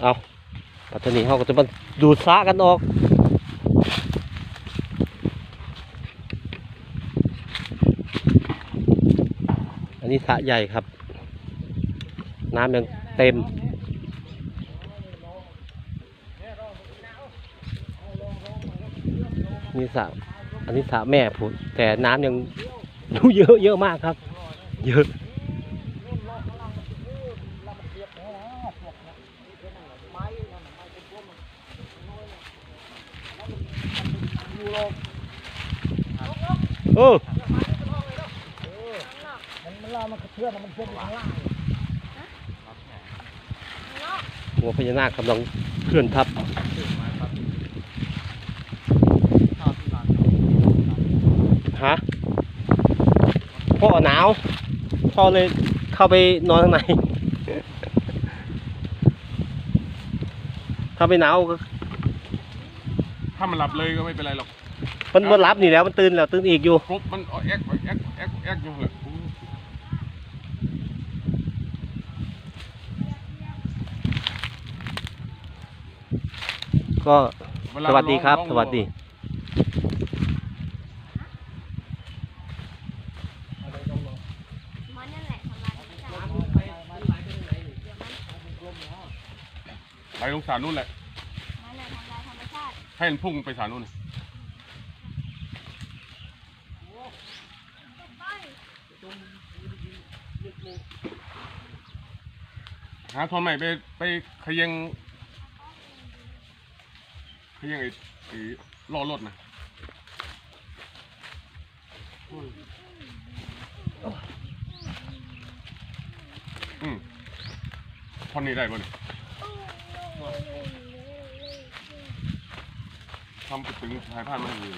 เอาปัตตานีเขาก็จะมาดูดซากันออกอันนี้สระใหญ่ครับ น้ำยังเต็ม นี่สระอันนี้สระแม่ผุดแต่น้ำยังเยอะเยอะมากครับ เยอะ เออมันล่ามันเพื่อนมันเพื่อนอยู่ข้างล่างหัวพญานาคกำลังเคลื่อนทับฮะพ่อหนาวพ่อเลยเข้าไปนอนข้างในาไปหนาวก็ถ้ามันหลับเลยก็ไม่เป็นไรหรอกมันมันรับนี่แล้วมันตื่นแล้วตื่นอีกอยู่ครบมันเอาแอกแอกแอกแอกอยู่เลยอู้ก็เาสวัสดีครับร้องสวัสดี มันนั่นแหละทำลายธรรมชาติ ไป ลงสารนู่นแหละมันน่ะทำลายธรรมชาติ ให้มันพุ่งไปสารนู่นน่ะหาทนใหม่ไปไปขยังขยังไอ้ไอ้ล้อรถนะอืมทอนนี้ได้ป่ะเนี่ยำไปถึงสายพานมันอยู่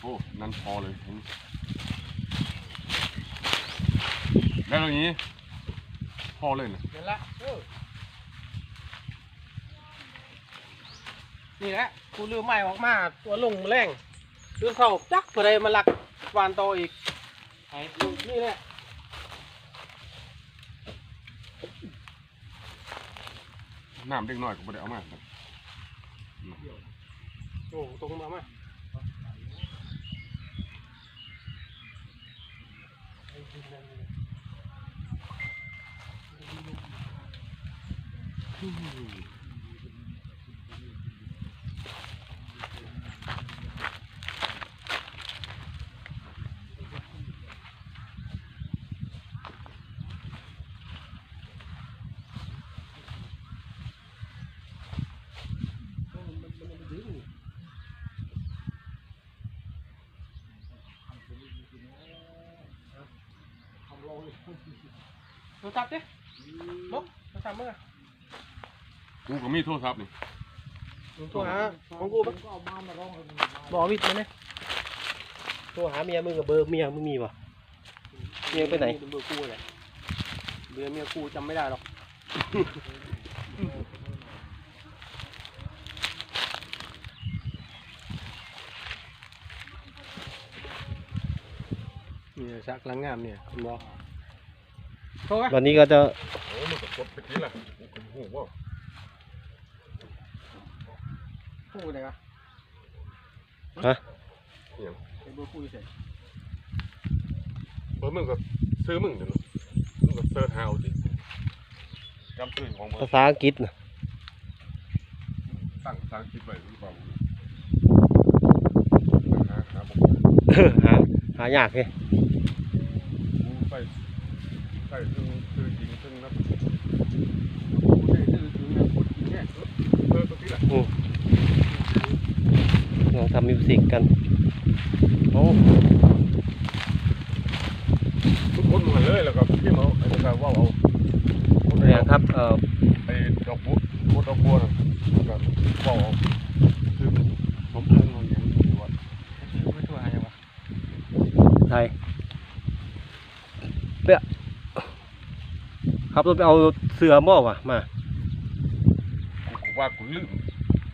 โอ้ นั่นพอเลยแล้วอย่างนี้ พอเลยนะเดี๋ยวละเออ นี่แหละกูลืมไม้ออกมาตัวลงแรงลืมเข้าจักเพื่อใดมาลักวานโตออีกไอ้นี่แหละน้ำเด็กน้อยก็ไม่ได้เอามาครับโอ้ตรงมามาโท รศัพท์ดิลบโทรศัพท์มึงอะกูก็มีโทรศัพท์นี่โทรหาของกูปะบอกวิทย์มาเนี่ยโทรหาเมียมึงกับเบอร์เมียมึงมีป่ะเมียไปไหนเบอร์กูแหละเบอร์เมียกูจำไม่ได้หรอกเนี่ยชักลังงามเนี่ยคุณบอก โทรไหมวันนี้ก็จะโอ้มันก็กดไปทีละกูก็หูว่าพูดเลยวะฮะอย่างไอ้เบอร์กูอยู่เสร็จเบอร์มึงก็ซื้อมึงเดี๋ยวนะมึงก็เซิร์ชหาเอาสิจำชื่อของเบอภาร์ษาอังกฤษนะตั้งภาษาอังกฤษไว้หรือเปล่าหาหาบอกเออหาหายากไงกูใส่ ใส่ซึ่งชื่อจริงซึ่งนับกูได้ซื้อถึงเนี่ยคนจริงเนี่ยเออตัวที่ละเราทำมิวสิกกันโอ้ทุกคนมาเลยแล้วก็พี่เขาไอ้นี่ก็ว่าเอาคนเนี่ยเดียวครับเอ่อไอ้ดอกบัวโคดอกบัวน่ะก็ว่าเอาคือผมเพิ่งเอาอย่างนี้ว่าซื้อไปทั่วหายังวะไทยเปี้ย ครับเราไปเอาเสือบ่วะมากูว่ากูลืม